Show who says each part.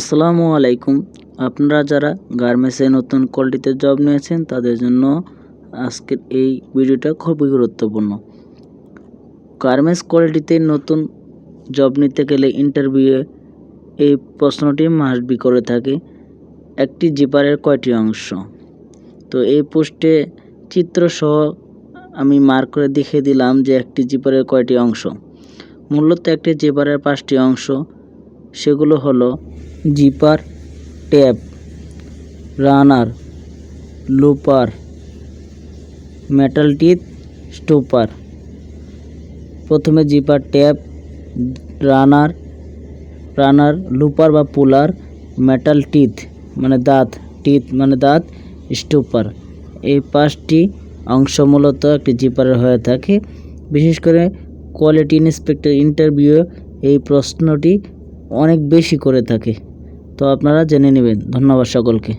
Speaker 1: আসসালামু আলাইকুম। আপনারা যারা গার্মেন্টসে নতুন কোয়ালিটিতে জব নিয়েছেন তাদের জন্য আজকের এই ভিডিওটা খুবই গুরুত্বপূর্ণ। গার্মেন্টস কোয়ালিটিতে নতুন জব নিতে গেলে ইন্টারভিউয়ে এই প্রশ্নটি মাস্ট বি করে থাকে। একটি জিপারের কয়টি অংশ? তো এই পোস্টে চিত্রসহ আমি মার্ক করে দেখিয়ে দিলাম যে একটি জিপারের কয়টি অংশ। মূলত একটি জিপারের পাঁচটি অংশ, সেগুলো হলো zipper tap runner, looper, metal teeth, stopper. প্রথমে zipper tap runner runner, looper বা পুলার, মেটাল টিথ মানে দাঁত, টিথ মানে দাঁত, স্টুপার। এই পাঁচটি অংশ মূলত একটি জিপারের হয়ে থাকে। বিশেষ করে কোয়ালিটি ইন্সপেক্টর ইন্টারভিউ এই প্রশ্নটি অনেক বেশি করে থাকে। তো আপনারা জেনে নেবেন। ধন্যবাদ সকলকে।